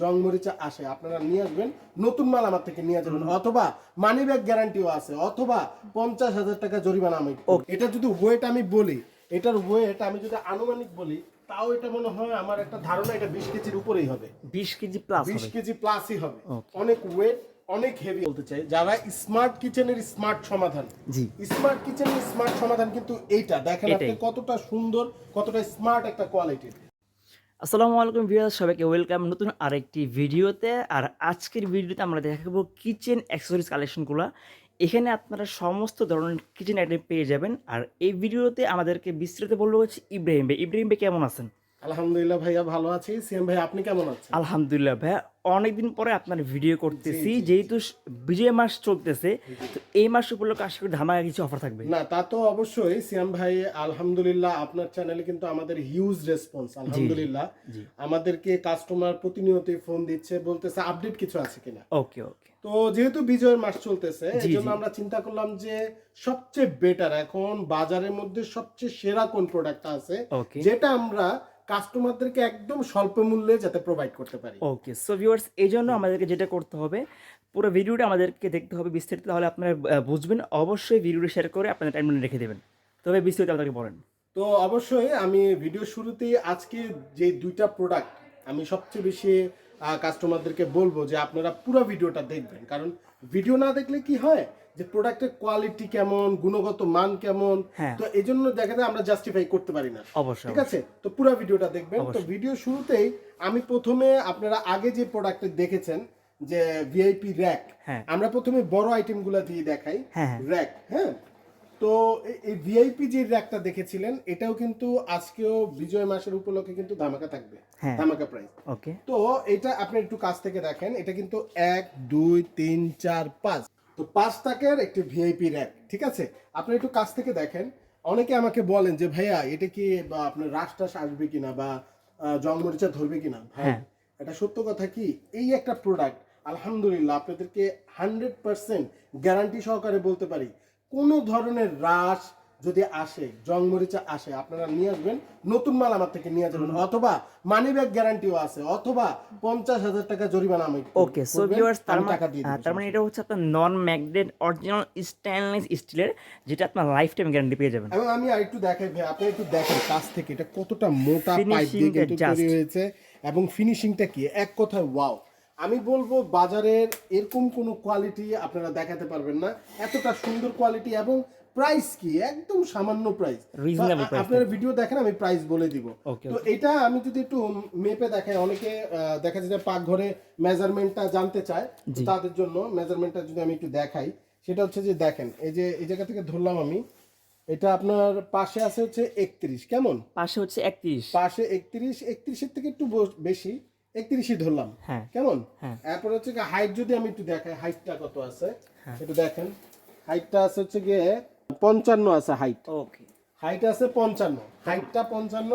জং মরিচা আসে আপনারা নিয়ে আসবেন। নতুন মাল আমার থেকে নিয়ে যাবেন অথবা মানি ব্যাগ গ্যারান্টিও আছে অথবা পঞ্চাশ হাজার টাকা জরিমানা আমি এটা যদি ওয়েট আমি বলি এটার ওয়েট আমি যদি আনুমানিক বলি তাও এটা মনে হয় আমার একটা ধারণা এটা বিশ কেজির উপরেই হবে। বিশ কেজি প্লাস বিশ কেজি প্লাসই হবে। অনেক ওয়েট অনেক হেভি বলতে চাই। যারা স্মার্ট কিচেনের স্মার্ট সমাধান জি। স্মার্ট কিচেনের স্মার্ট সমাধান কিন্তু এইটা। দেখেন আপনি কতটা সুন্দর কতটা স্মার্ট একটা কোয়ালিটির আসসালামু আলাইকুম ভিউয়ার্স, সবাইকে ওয়েলকাম নতুন আরেকটি ভিডিওতে। আর আজকের ভিডিওতে আমরা দেখাবো কিচেন অ্যাক্সেসরিজ কালেকশনগুলো। এখানে আপনারা সমস্ত ধরনের কিচেন আইটেম পেয়ে যাবেন। আর এই ভিডিওতে আমাদেরকে বিস্তারিত বলব হচ্ছে ইব্রাহিম ভাই। ইব্রাহিম ভাই, কেমন আছেন? আলহামদুলিল্লাহ ভাইয়া ভালো আছি। সিএম ভাই আপনি কেমন আছেন? আলহামদুলিল্লাহ ভাই অনেকদিন পরে আপনার ভিডিও করতেছি। যেহেতু বিজয় মাস চলতেছে তো এই মাস উপলক্ষে আশা করি ধামাকা কিছু অফার থাকবে। না তা তো অবশ্যই। সিয়াম ভাই আলহামদুলিল্লাহ আপনার চ্যানেলে কিন্তু আমাদের হিউজ রেসপন্স আলহামদুলিল্লাহ। আমাদেরকে কাস্টমার প্রতিনিয়তই ফোন দিচ্ছে বলতেছে আপডেট কিছু আছে কিনা। ওকে ওকে তো যেহেতু বিজয়ের মাস চলতেছে এই জন্য আমরা চিন্তা করলাম যে সবচেয়ে বেটার এখন বাজারের মধ্যে সবচেয়ে সেরা কোন প্রোডাক্ট আছে যেটা আমরা কাস্টমারদেরকে একদম স্বল্প মূল্যে যাতে প্রোভাইড করতে পারি। ওকে সো ভিউয়ার্স এই জন্য আমাদেরকে যেটা করতে হবে পুরো ভিডিওটা আমাদেরকে দেখতে হবে বিস্তারিত তাহলে আপনারা বুঝবেন। অবশ্যই ভিডিওটা শেয়ার করে আপনাদের টাইমলাইনে রেখে দেবেন। তবে বিস্তারিত আপনাকে বলেন। তো অবশ্যই আমি ভিডিও শুরুতেই আজকে যে দুইটা প্রোডাক্ট আমি সবচেয়ে বেশি কাস্টমারদেরকে বলব যে আপনারা পুরো ভিডিওটা দেখবেন। কারণ ভিডিও না দেখলে কি হয়? যে প্রোডাক্টের কোয়ালিটি কেমন গুণগত মান কেমন হ্যাঁ। তো এই জন্য দেখা যায় আমরা জাস্টিফাই করতে পারি না। অবশ্যই ঠিক আছে? তো পুরো ভিডিওটা দেখবেন। তো ভিডিও শুরুতেই আমি প্রথমে আপনারা আগে যে প্রোডাক্ট দেখেছেন যে ভিআইপি র্যাক। আমরা প্রথমে বড় আইটেমগুলো দিয়ে দেখাই। হ্যাঁ, হ্যাঁ। র্যাক হ্যাঁ? তো এই- এই ভিআইপি যে র্যাকটা দেখেছিলেন এটাও কিন্তু আজকেও বিজয় মাসের উপলক্ষে কিন্তু ধামাকা থাকবে। হ্যাঁ। ধামাকা প্রাইস ওকে। তো এটা আপনি একটু কাছ থেকে দেখেন। এটা কিন্তু এক দুই তিন চার পাঁচ। তো পাঁচ টাকার একটি ভিআইপি র্যাক ঠিক আছে? আপনি একটু কাছ থেকে দেখেন। অনেকে আমাকে বলেন যে ভাইয়া এটা কি বা আপনার রাস টাস আসবে কিনা বা জন্মরিচা জংমরিচা ধরবে কিনা? হ্যাঁ। এটা সত্য কথা কি? এই একটা প্রোডাক্ট আলহামদুলিল্লাহ আপনাদেরকে হান্ড্রেড পার্সেন্ট গ্যারান্টি সহকারে বলতে পারি কোনো ধরনের রাস যদি আসে জংমরিচা আসে আপনারা নিয়ে আসবেন নতুন মাল আমার থেকে নিয়ে যাবেন। অথবা মানি ব্যাগ গ্যারান্টিও আছে অথবা পঞ্চাশ হাজার টাকা জরিমানা আমি ওকে সো ভিউয়ার্স তার মানে তার মানে এটা হচ্ছে আপনার নন ম্যাগনেট অরিজিনাল স্টেনলেস স্টিলের যেটা আপনার লাইফ টাইম গ্যারান্টি পেয়ে যাবেন। এবং আমি আরেকটু দেখাই ভাই আপনি একটু দেখেন কাছ থেকে এটা কতটা মোটা পাইপ দিয়ে কিন্তু তৈরি হয়েছে এবং ফিনিশিংটা কি? এক কথায় ওয়াও আমি বলব বাজারের এরকম কোনো কোয়ালিটি আপনারা দেখাতে পারবেন না। এতটা সুন্দর কোয়ালিটি এবং প্রাইস কি? একদম সামান্য প্রাইস Reasonable price আপনারা ভিডিও দেখেন আমি প্রাইস বলে দিব। তো এটা আমি যদি একটু মেপে দেখাই অনেকে দেখা যায় যে পাকঘরে মেজারমেন্টটা জানতে চায় তাদের জন্য মেজারমেন্টটা যদি আমি একটু দেখাই সেটা হচ্ছে যে দেখেন এই যে এই জায়গা থেকে ধরলাম আমি এটা আপনার পাশে আছে হচ্ছে একত্রিশ কেমন? পাশে হচ্ছে একত্রিশ। পাশে একত্রিশ একত্রিশের থেকে একটু বেশি একত্রিশই ধরলাম। হ্যাঁ। কেমন? হ্যাঁ। এরপর হচ্ছে হাইট যদি আমি একটু দেখাই হাইটটা কত আছে? একটু দেখেন হাইটটা আছে হচ্ছে গিয়ে পঞ্চান্ন আছে হাইট ওকে হাইট আছে পঞ্চান্ন। হাইটটা পঞ্চান্ন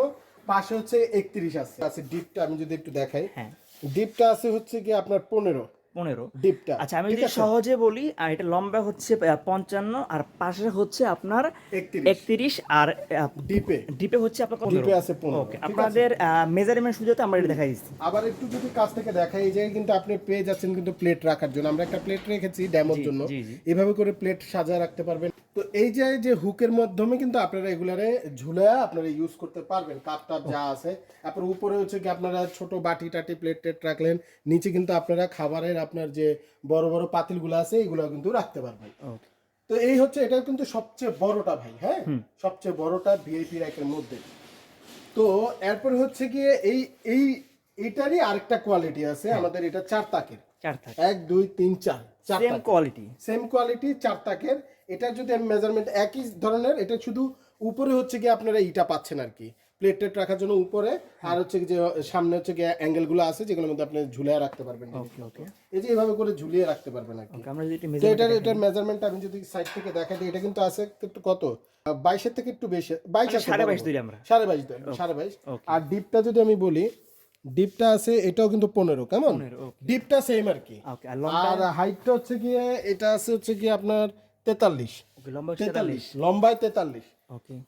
পাশে হচ্ছে একত্রিশ আছে। আছে ডিপটা আমি যদি একটু দেখাই। হ্যাঁ। ডিপটা আছে হচ্ছে কি আপনার পনেরো। পনেরো। ডিপটা আচ্ছা আমি যদি সহজে বলি আর এটা লম্বা হচ্ছে পঞ্চান্ন আর পাশে হচ্ছে আপনার একত্রিশ। আর ডিপে ডিপে হচ্ছে আপনার ডিপে আছে পনেরো। ওকে আপনাদের মেজারমেন্ট সুযোগ আমরা এটা দেখাই দিচ্ছি। আবার একটু যদি কাছ থেকে দেখাই এই জায়গায় কিন্তু আপনি পেয়ে যাচ্ছেন কিন্তু প্লেট রাখার জন্য। আমরা একটা প্লেট রেখেছি ড্যামোর জন্য। এভাবে করে প্লেট সাজায় রাখতে পারবেন। তো এই যে যে হুকের মাধ্যমে কিন্তু আপনারা এগুলারে ঝুলে আপনারা ইউজ করতে পারবেন। কাপ টাপ যা আছে। তারপর উপরে হচ্ছে কি আপনারা ছোট বাটি টাটি প্লেট টেট রাখলেন। নিচে কিন্তু আপনারা খাবারের আপনার যে বড় বড় পাতিলগুলো আছে এগুলো কিন্তু রাখতে পারবেন। তো এই হচ্ছে এটা কিন্তু সবচেয়ে বড়টা ভাই হ্যাঁ? সবচেয়ে বড়টা ভিআইপি র্যাকের মধ্যে। তো এরপরে হচ্ছে গিয়ে এই এই এটারই আরেকটা কোয়ালিটি আছে। আমাদের এটা চার তাকের। চার থাকে এক দুই তিন চার। চার কোয়ালিটি সেম কোয়ালিটি চার তাকের। এটা যদি মেজারমেন্ট একই ধরনের এটা শুধু উপরে হচ্ছে গিয়ে আপনারা ইটা পাচ্ছেন আর কি। প্লেট টেট রাখার জন্য উপরে আর হচ্ছে যে সামনে হচ্ছে গিয়ে অ্যাঙ্গেলগুলো আছে যেগুলোর মধ্যে আপনি ঝুলিয়ে রাখতে পারবেন। ওকে ওকে এই যে এইভাবে করে ঝুলিয়ে রাখতে পারবেন আর কি। আমরা যদি এটার এটার মেজারমেন্ট আমি যদি সাইড থেকে দেখাই দিই এটা কিন্তু আছে একটু কত? বাইশের থেকে একটু বেশি। বাইশ আছে সাড়ে বাইশ। ধরি আমরা। সাড়ে বাইশ সাড়ে বাইশ। আর ডিপটা যদি আমি বলি ডিপটা আছে এটাও কিন্তু পনেরো কেমন? ডিপটা সেম আর কি। আর হাইটটা হচ্ছে গিয়ে এটা আছে হচ্ছে গিয়ে আপনার তেতাল্লিশ। তেতাল্লিশ। লম্বায় তেতাল্লিশ।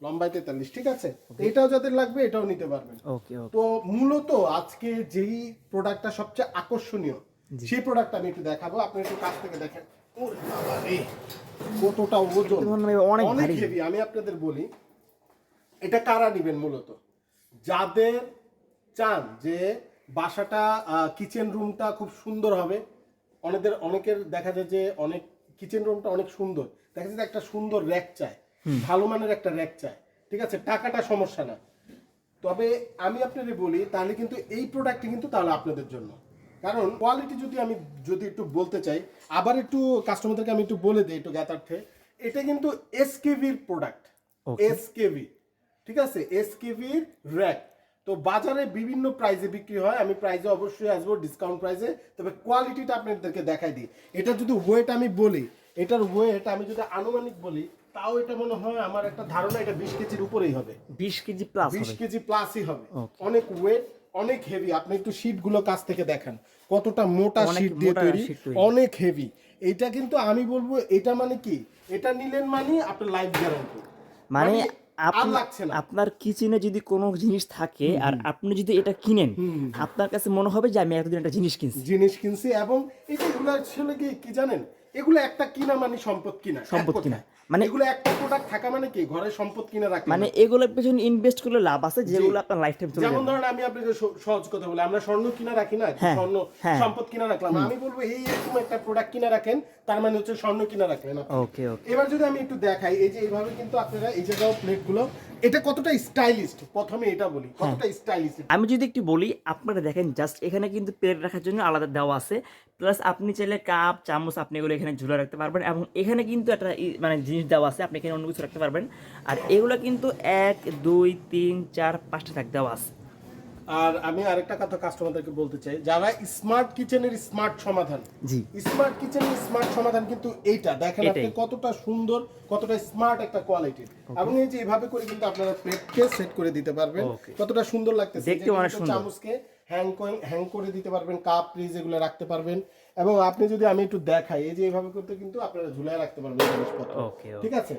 লম্বায় তেতাল্লিশ ঠিক আছে? এটাও যাদের লাগবে এটাও নিতে পারবেন। তো মূলত আজকে যেই প্রোডাক্টটা সবচেয়ে আকর্ষণীয় সেই প্রোডাক্ট আমি একটু দেখাবো। আপনি একটু কাছ থেকে দেখেন। কতটা ওজন। অনেক অনেক হেভি আমি আপনাদের বলি এটা কারা নিবেন মূলত? যাদের চান যে বাসাটা কিচেন রুমটা খুব সুন্দর হবে অনেকের অনেকের দেখা যায় যে অনেক কিচেন রুমটা অনেক সুন্দর। দেখা যায় যে একটা সুন্দর র্যাক চায় ভালো মানের একটা র্যাক চায় ঠিক আছে? টাকাটা সমস্যা না। তবে আমি আপনাদের বলি তাহলে কিন্তু এই প্রোডাক্টটি কিন্তু তাহলে আপনাদের জন্য। কারণ কোয়ালিটি যদি আমি যদি একটু বলতে চাই আবার একটু কাস্টমারদেরকে আমি একটু বলে দিই একটু জ্ঞাতার্থে এটা কিন্তু এসকেভির প্রোডাক্ট. এসকেভি ঠিক আছে? এসকেভির র্যাক তো বাজারে বিভিন্ন প্রাইজে বিক্রি হয় আমি প্রাইজে অবশ্যই আসব ডিসকাউন্ট প্রাইজে তবে কোয়ালিটিটা আপনাদেরকে দেখাই দিই। এটা যদি ওয়েট আমি বলি এটার ওয়েট আমি যদি আনুমানিক বলি তাও এটা মনে হয় আমার একটা ধারণা এটা বিশ কেজির উপরেই হবে। বিশ কেজি প্লাস বিশ কেজি প্লাসই হবে। অনেক ওয়েট অনেক হেভি আপনি একটু শীটগুলো কাছ থেকে দেখান। কতটা মোটা শীট দিয়ে তৈরি। অনেক হেভি এটা কিন্তু আমি বলব এটা মানে কি? এটা নিলেন মানে আপনার লাইফ গ্যারান্টি মানে আপনার কিচেনে যদি কোনো জিনিস থাকে আর আপনি যদি এটা কিনেন আপনার কাছে মনে হবে যে আমি এতদিন একটা জিনিস কিনছি। জিনিস কিনছি এবং এগুলো আসলে কি কি জানেন? এগুলো একটা কিনা মানে সম্পদ কিনা? সম্পদ কিনা। মানে- এগুলো একটা প্রোডাক্ট থাকা মানে কি? ঘরে সম্পদ কিনা রাখা। মানে এগুলোর পেছনে ইনভেস্ট করলে লাভ আছে যেগুলো আপনার লাইফ টাইম চলে যেমন ধরেন আমি আপনাকে সহজ কথা বলি আমরা স্বর্ণ কিনা রাখি না? হ্যাঁ, স্বর্ণ হ্যাঁ। সম্পদ কিনা রাখলাম। আমি বলব এই এরকম একটা প্রোডাক্ট কিনা রাখেন তার মানে হচ্ছে স্বর্ণ কিনা রাখলেন ওকে ওকে এবার যদি আমি একটু দেখাই এই যে এইভাবে কিন্তু আপনারা এই জায়গাও প্লেটগুলো এটা কতটা স্টাইলিস্ট প্রথমে এটা বলি কতটা স্টাইলিস্ট আমি যদি একটু বলি আপনারা দেখেন জাস্ট এখানে কিন্তু প্লেট রাখার জন্য আলাদা দেওয়া আছে। প্লাস আপনি চাইলে কাপ চামচ আপনি এগুলো এখানে ঝুলে রাখতে পারবেন এবং এখানে কিন্তু একটা মানে জিনিস দেওয়া আছে আপনি এখানে অন্য কিছু রাখতে পারবেন। আর এগুলো কিন্তু এক দুই তিন চার পাঁচটা থাক দেওয়া আছে। আর আমি আরেকটা কথা কাস্টমারদেরকে বলতে চাই যারা স্মার্ট কিচেনের স্মার্ট সমাধান জি। স্মার্ট কিচেনের স্মার্ট সমাধান কিন্তু এইটা দেখেন আপনি কতটা সুন্দর কতটা স্মার্ট একটা কোয়ালিটি এবং এই যে এভাবে করে কিন্তু আপনারা প্লেটকে সেট করে দিতে পারবেন কতটা সুন্দর লাগতেছে। দেখতে অনেক সুন্দর। চামচকে হ্যাং হ্যাং করে দিতে পারবেন কাপ ফ্রিজ এগুলো রাখতে পারবেন। এবং আপনি যদি আমি একটু দেখাই এই যে এইভাবে করতে কিন্তু আপনারা ঝুলায় রাখতে পারবেন জিনিসপত্র। ঠিক আছে?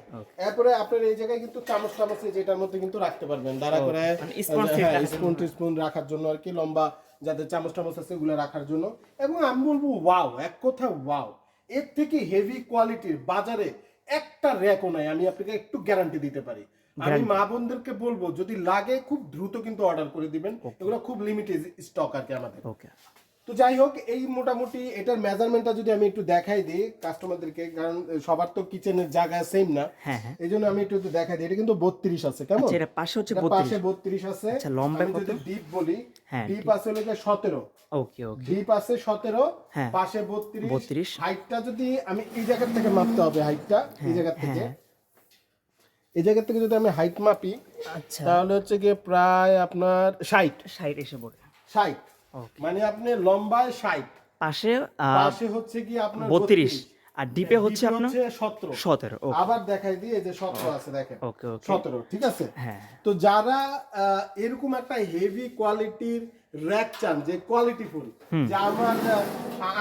এরপরে আপনার এই জায়গায় কিন্তু চামচ এই যেটার মধ্যে কিন্তু রাখতে পারবেন। দাঁড়া করে মানে spoon হ্যাঁ, রাখার স্পুন স্পুন রাখার জন্য আর কি লম্বা যাদের চামচ টামচ আছে এগুলো রাখার জন্য। এবং আমি বলব ওয়াও এক কথা ওয়াও এর থেকে হেভি কোয়ালিটির বাজারে একটা র্যাকও নাই আমি আপনাকে একটু গ্যারান্টি দিতে পারি। আমি মা বোনদেরকে বলব যদি লাগে খুব দ্রুত কিন্তু অর্ডার করে দিবেন। এগুলো খুব লিমিটেড স্টক আর কি আমাদের। ওকে তো যাই হোক এই মোটামুটি এটার মেজারমেন্টটা যদি আমি একটু দেখাই দিই কাস্টমারদেরকে কারণ সবার তো কিচেনের জায়গা সেম না। হ্যাঁ হ্যাঁ। এই জন্য আমি একটু দেখাই দিই এটা কিন্তু বত্রিশ আছে কেমন? আচ্ছা এটা পাশে হচ্ছে বত্রিশ পাশে বত্রিশ। আছে। আচ্ছা, কত? যদি ডিপ বলি হ্যাঁ, ডিপ আছে হলো সতেরো। ওকে ওকে ডিপ আছে সতেরো হ্যাঁ। পাশে বত্রিশ। 32 হাইটটা যদি আমি এই জায়গা থেকে মাপতে হবে হাইটটা এই জায়গা থেকে। হ্যাঁ। এই জায়গা থেকে যদি আমি হাইট মাপি আচ্ছা। তাহলে হচ্ছে গিয়ে প্রায় আপনার ষাট। সাইড এসে পড়ে। ষাট. মানে আপনি লম্বায় ষাট। পাশে পাশে হচ্ছে কি আপনার বত্রিশ। আর ডিপে হচ্ছে ডিপে আপনার সতেরো। সতেরো ওকে আবার দেখাই দিয়ে এই যে সতেরো আছে দেখেন। ওকে ওকে সতেরো ঠিক আছে? হ্যাঁ। তো যারা এরকম একটা হেভি কোয়ালিটির র্যাক চান যে কোয়ালিটিফুল যে আমার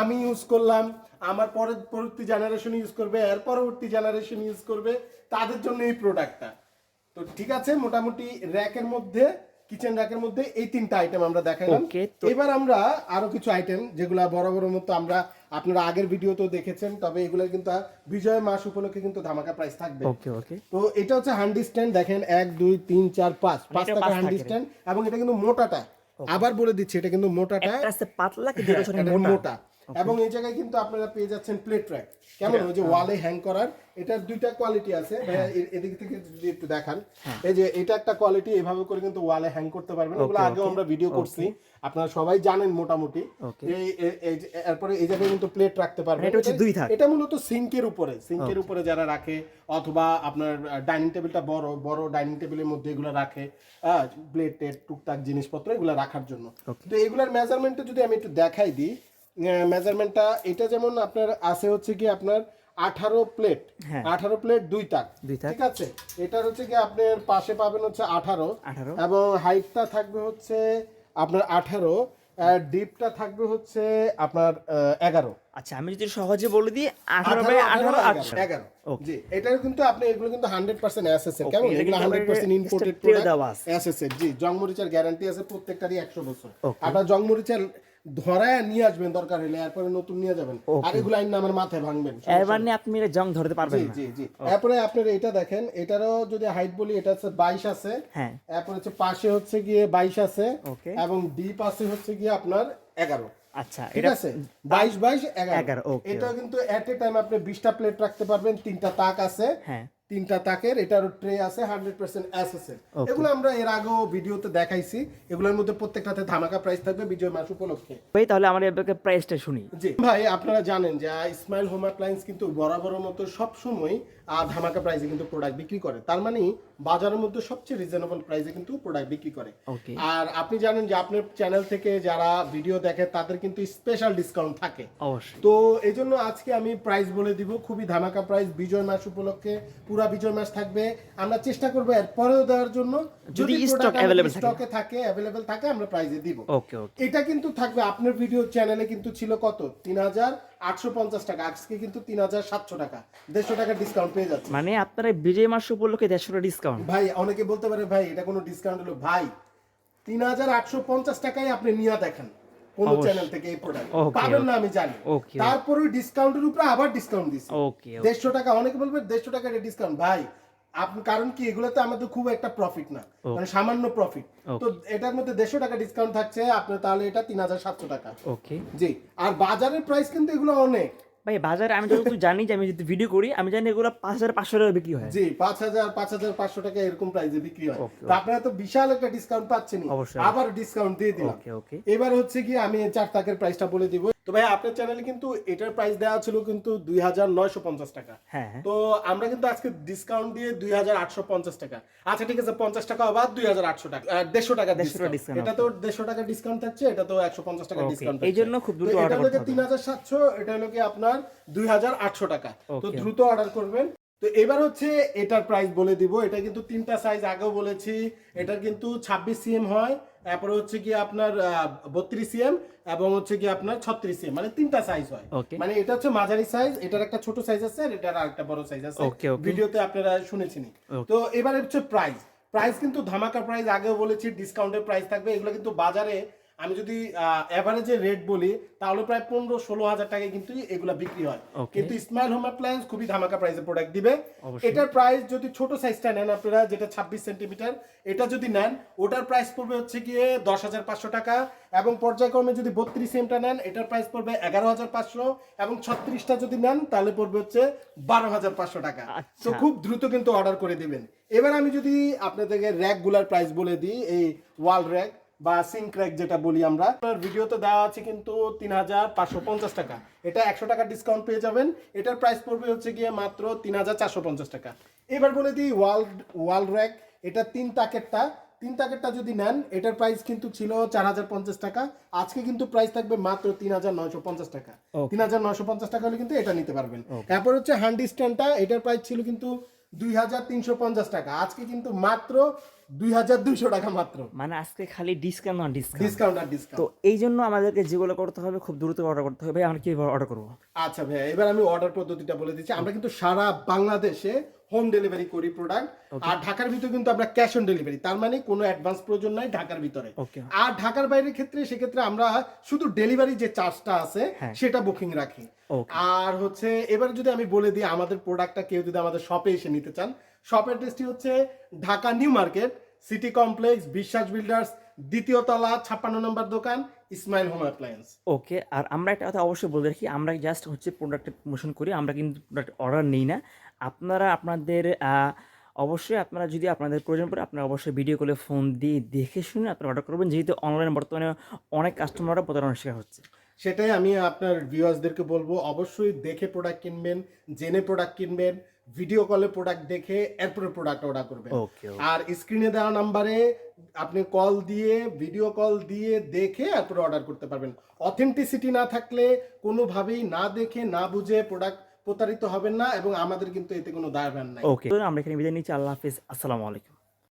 আমি ইউজ করলাম আমার পরের পরবর্তী জেনারেশন ইউজ করবে এর পরবর্তী জেনারেশন ইউজ করবে তাদের জন্য এই প্রোডাক্টটা তো ঠিক আছে মোটামুটি র্যাকের মধ্যে কিচেন র্যাকের মধ্যে এই তিনটা আইটেম আমরা দেখালাম। এবার আমরা আরও কিছু আইটেম যেগুলা বড় বড় মতো আমরা আপনারা আগের ভিডিওতেও দেখেছেন তবে এগুলো কিন্তু বিজয় মাস উপলক্ষে কিন্তু ধামাকা প্রাইস থাকবে। ওকে ওকে তো এটা হচ্ছে হ্যান্ডি স্ট্যান্ড দেখেন এক দুই তিন চার পাঁচ পাঁচ এটা টাকা পাঁচ হ্যান্ডি স্ট্যান্ড এবং এটা কিন্তু মোটাটা। আবার বলে দিচ্ছি এটা কিন্তু মোটাটা একটা আছে পাতলা কিন্তু মোটা। এবং এই জায়গায় কিন্তু আপনারা পেয়ে যাচ্ছেন প্লেট ট্র্যাক কেমন? ওই যে ওয়ালে হ্যাং করার। এটার দুইটা কোয়ালিটি আছে। ভাইয়া, এদিক থেকে যদি একটু দেখান। এই যে এটা একটা কোয়ালিটি এভাবে করে কিন্তু ওয়ালে হ্যাং করতে পারবেন। এগুলো আগেও আমরা ভিডিও করছি। আপনারা সবাই জানেন মোটামুটি। এই এরপরে এই জায়গায় কিন্তু প্লেট রাখতে পারবেন। এটা হচ্ছে দুই থাক। এটা মূলত সিঙ্কের উপরে। সিঙ্কের উপরে যারা রাখে অথবা আপনার ডাইনিং টেবিলটা বড় বড় ডাইনিং টেবিলের মধ্যে এগুলো রাখে প্লেট টেট টুকটাক জিনিসপত্র এগুলো রাখার জন্য। তো এগুলার মেজারমেন্টটা যদি আমি একটু দেখাই দিই মেজারমেন্টটা এটা যেমন আপনার আছে হচ্ছে কি আপনার আঠারো প্লেট হ্যাঁ। আঠারো প্লেট দুই তাক। ঠিক আছে? এটার হচ্ছে কি আপনার পাশে পাবেন হচ্ছে আঠারো। 18 এবং হাইটটা থাকবে হচ্ছে আপনার আঠারো ডিপটা থাকবে হচ্ছে আপনার এগারো। আচ্ছা আমি যদি সহজে বলে দিই আঠারো বাই আঠারো এগারো. জি এটাও কিন্তু আপনি এগুলো কিন্তু হান্ড্রেড পার্সেন্ট অ্যাসেসের কেমন? এগুলো হান্ড্রেড পার্সেন্ট ইম্পোর্টেড আছে। অ্যাসেসের জি জংমরিচের গ্যারান্টি আছে প্রত্যেকটারই একশো বছর. আপনার জংমরিচের ধরায় নিয়ে আসবেন দরকার হলে এরপরে নতুন নিয়ে যাবেন। আর এগুলো আইন আমার মাথায় ভাঙবেন এর মানে আপনি জং ধরতে পারবেন জি জি জি। আপনার এটা দেখেন এটারও যদি হাইট বলি এটা হচ্ছে বাইশ আছে। হ্যাঁ। হচ্ছে পাশে হচ্ছে গিয়ে বাইশ আছে। এবং ডিপ আছে হচ্ছে গিয়ে আপনার এগারো। আচ্ছা ঠিক এটা আছে? বাইশ বাইশ এগারো। এটা কিন্তু এট এ টাইম আপনি বিশটা প্লেট রাখতে পারবেন তিনটা তাক আছে। হ্যাঁ। তিনটা তাকের এটার ট্রে আছে হান্ড্রেড পার্সেন্ট এসএসএল এগুলো আমরা এর আগেও ভিডিওতে দেখাইছি। এগুলোর মধ্যে প্রত্যেকটাতে ধামাকা প্রাইস থাকবে বিজয় মাস উপলক্ষে। ভাই তাহলে আমার এবারে প্রাইসটা শুনি। জি। ভাই আপনারা জানেন যে ইসমাইল হোম অ্যাপ্লায়েন্স কিন্তু বরাবরের মতো সব সময় ধামাকা প্রাইসে কিন্তু প্রোডাক্ট বিক্রি করে। তার মানে বাজারের মধ্যে সবচেয়ে রিজনেবল প্রাইসে কিন্তু প্রোডাক্ট বিক্রি করে। আর আপনি জানেন যে আপনার চ্যানেল থেকে যারা ভিডিও দেখে তাদের কিন্তু স্পেশাল ডিসকাউন্ট থাকে। অবশ্যই। তো এই জন্য আজকে আমি প্রাইস বলে দিব খুবই ধামাকা প্রাইস বিজয় মাস উপলক্ষে পুরা বিজয় মাস থাকবে। আমরা চেষ্টা করব এর পরেও দেওয়ার জন্য। যদি stock available থাকে। স্টকে থাকে অ্যাভেলেবেল থাকে আমরা প্রাইজে দিব। ওকে ওকে এটা কিন্তু থাকবে আপনার ভিডিও চ্যানেলে কিন্তু ছিল কত? তিন হাজার আটশো পঞ্চাশ টাকা। আজকে কিন্তু তিন হাজার সাতশো টাকা। দেড়শো টাকা ডিসকাউন্ট পেয়ে যাচ্ছে। মানে আপনারা বিজয় মাস উপলক্ষে দেড়শো টাকা ডিসকাউন্ট ভাই অনেকে বলতে পারে ভাই এটা কোনো ডিসকাউন্ট হলো। ভাই তিন হাজার আটশো পঞ্চাশ টাকায় আপনি নিয়ে দেখেন। কোন চ্যানেল থেকে এই প্রোডাক্ট পাবেন না আমি জানি। তারপরে ডিসকাউন্টের উপরে আবার ডিসকাউন্ট দিছি। দেড়শো টাকা অনেকে বলবে দেড়শো টাকা ডিসকাউন্ট ভাই আপনি কারণ কি এগুলোতে আমাদের খুব একটা প্রফিট না। মানে সামান্য প্রফিট তো এটার মধ্যে দেড়শো টাকা ডিসকাউন্ট থাকছে আপনার তাহলে এটা তিন হাজার সাতশো টাকা। ওকে জি আর বাজারের প্রাইস কিন্তু এগুলো অনেক। ভাই বাজারে আমি যতটুকু জানি যে আমি যদি ভিডিও করি আমি জানি এগুলো পাঁচ হাজার পাঁচশো টাকা বিক্রি হয়। জি পাঁচ হাজার পাঁচ হাজার পাঁচশো টাকা এরকম প্রাইসে বিক্রি হয়। তো আপনারা তো বিশাল একটা ডিসকাউন্ট পাচ্ছেন অবশ্যই। আবার ডিসকাউন্ট দিয়ে দিলাম। ওকে ওকে। এবার হচ্ছে কি আমি চার তাকের প্রাইসটা বলে দিব। তো ভাই আপনার চ্যানেলে কিন্তু এটার প্রাইস দেওয়া ছিল কিন্তু দুই হাজার নয়শো পঞ্চাশ টাকা। হ্যাঁ হ্যাঁ। তো আমরা কিন্তু আজকে ডিসকাউন্ট দিয়ে দুই হাজার আটশো পঞ্চাশ টাকা। আচ্ছা ঠিক আছে পঞ্চাশ টাকা আবার দুই হাজার আটশো টাকা দেড়শো টাকা 150 ডিসকাউন্ট এটা তো দেড়শো টাকা ডিসকাউন্ট থাকছে এটা তো একশো পঞ্চাশ টাকা ডিসকাউন্ট এই জন্য খুব দ্রুত করতে হবে। তিন হাজার সাতশো এটা হলো কি আপনার দুই হাজার আটশো টাকা। তো দ্রুত অর্ডার করবেন। তো এবার হচ্ছে এটার প্রাইস বলে দিব। এটা কিন্তু তিনটা সাইজ আগেও বলেছি। এটার কিন্তু ছাব্বিশ সিএম হয়। তারপরে হচ্ছে কি আপনার বত্রিশ এম এবং হচ্ছে কি আপনার ছত্রিশ এম মানে তিনটা সাইজ হয়। মানে এটা হচ্ছে মাঝারি সাইজ এটার একটা ছোট সাইজ আছে আর এটার আরেকটা বড় সাইজ আছে. ভিডিওতে আপনারা শুনেছেন তো এবারে হচ্ছে প্রাইস প্রাইস কিন্তু ধামাকা প্রাইস আগেও বলেছি ডিসকাউন্টের প্রাইস থাকবে এগুলো কিন্তু বাজারে আমি যদি এভারেজে রেট বলি তাহলে প্রায় পনেরো ষোলো হাজার টাকায় কিন্তু এগুলো বিক্রি হয়। কিন্তু স্মাইল হোম অ্যাপ্লায়েন্স খুবই ধামাকা প্রাইসে প্রোডাক্ট দিবে। এটার প্রাইস যদি ছোট সাইজটা নেন আপনারা যেটা ছাব্বিশ সেন্টিমিটার এটা যদি নেন ওটার প্রাইস পড়বে হচ্ছে গিয়ে দশ হাজার পাঁচশো টাকা এবং পর্যায়ক্রমে যদি বত্রিশ এমটা নেন এটার প্রাইস পড়বে এগারো হাজার পাঁচশো এবং ছত্রিশটা যদি নেন তাহলে পড়বে হচ্ছে বারো হাজার পাঁচশো টাকা। আচ্ছা। তো খুব দ্রুত কিন্তু অর্ডার করে দিবেন। এবার আমি যদি আপনাদেরকে র্যাকগুলার প্রাইস বলে দিই এই ওয়াল র্যাক বা সিঙ্ক র্যাক যেটা বলি আমরা আপনার ভিডিওতে দেওয়া আছে কিন্তু তিন হাজার পাঁচশো পঞ্চাশ টাকা। এটা একশো টাকা ডিসকাউন্ট পেয়ে যাবেন। এটার প্রাইস পড়বে হচ্ছে গিয়ে মাত্র তিন হাজার চারশো পঞ্চাশ টাকা। এবার বলে দিই ওয়াল ওয়াল র্যাক এটা তিন তাকেরটা। তিন তাকেরটা যদি নেন এটার প্রাইস কিন্তু ছিল চার হাজার পঞ্চাশ টাকা। আজকে কিন্তু প্রাইস থাকবে মাত্র তিন হাজার নয়শো পঞ্চাশ টাকা। তিন হাজার নয়শো পঞ্চাশ টাকা হলে কিন্তু এটা নিতে পারবেন। তারপর হচ্ছে হ্যান্ড স্ট্যান্ডটা এটার প্রাইস ছিল কিন্তু দুই হাজার তিনশো পঞ্চাশ টাকা। আজকে কিন্তু মাত্র দুই হাজার দুইশো টাকা মাত্র। মানে আজকে খালি ডিসকাউন্ট ডিসকাউন্ট ডিসকাউন্ট আর তো ডিসকাউন্ট এই জন্য আমাদেরকে যেগুলো করতে হবে খুব দ্রুত অর্ডার করতে হবে। আমরা কীভাবে অর্ডার করব? আচ্ছা ভাইয়া এবার আমি অর্ডার পদ্ধতিটা বলে দিচ্ছি। আমরা কিন্তু সারা বাংলাদেশে হোম ডেলিভারি করি প্রোডাক্ট আর ঢাকার ভিতরে কিন্তু আমরা ক্যাশ অন ডেলিভারি তার মানে কোনো অ্যাডভান্স প্রয়োজন নাই ঢাকার ভিতরে। আর ঢাকার বাইরের ক্ষেত্রে সেক্ষেত্রে আমরা শুধু ডেলিভারি যে চার্জটা আছে হ্যাঁ। সেটা বুকিং রাখি। আর হচ্ছে এবার যদি আমি বলে দিই আমাদের প্রোডাক্টটা কেউ যদি আমাদের শপে এসে নিতে চান শপ অ্যাড্রেসটি হচ্ছে Dhaka new market city complex Biswas builders দ্বিতীয় তলা ছাপ্পান্ন নম্বর দোকান ইসমাইল হোম অ্যাপ্লায়েন্স। ওকে আর আমরা একটা কথা অবশ্যই বলে রাখি আমরা জাস্ট হচ্ছে প্রোডাক্টের প্রমোশন করি আমরা কিন্তু প্রোডাক্ট অর্ডার নিই না। আপনারা আপনাদের অবশ্যই আপনারা যদি আপনাদের প্রয়োজন পড়ে আপনারা অবশ্যই ভিডিও কলে ফোন দিয়ে দেখে শুনে আপনারা অর্ডার করবেন যেহেতু অনলাইনে বর্তমানে অনেক কাস্টমাররা প্রতারণার শিকার হচ্ছে। সেটাই আমি আপনার ভিউয়ার্সদেরকে বলব অবশ্যই দেখে প্রোডাক্ট কিনবেন জেনে প্রোডাক্ট কিনবেন ভিডিও কলে প্রোডাক্ট দেখে এরপরে প্রোডাক্ট অর্ডার করবেন। আর স্ক্রিনে দেওয়া নাম্বারে আপনি কল দিয়ে ভিডিও কল দিয়ে দেখে এরপরে অর্ডার করতে পারবেন। অথেন্টিসিটি না থাকলে কোনোভাবেই না দেখে না বুঝে প্রোডাক্ট প্রতারিত হবেন না এবং আমাদের কিন্তু এতে কোনো দায় নাই। ওকে আমরা এখানে বিদায় নিচ্ছি। আল্লাহ হাফিজ। আসসালামু আলাইকুম।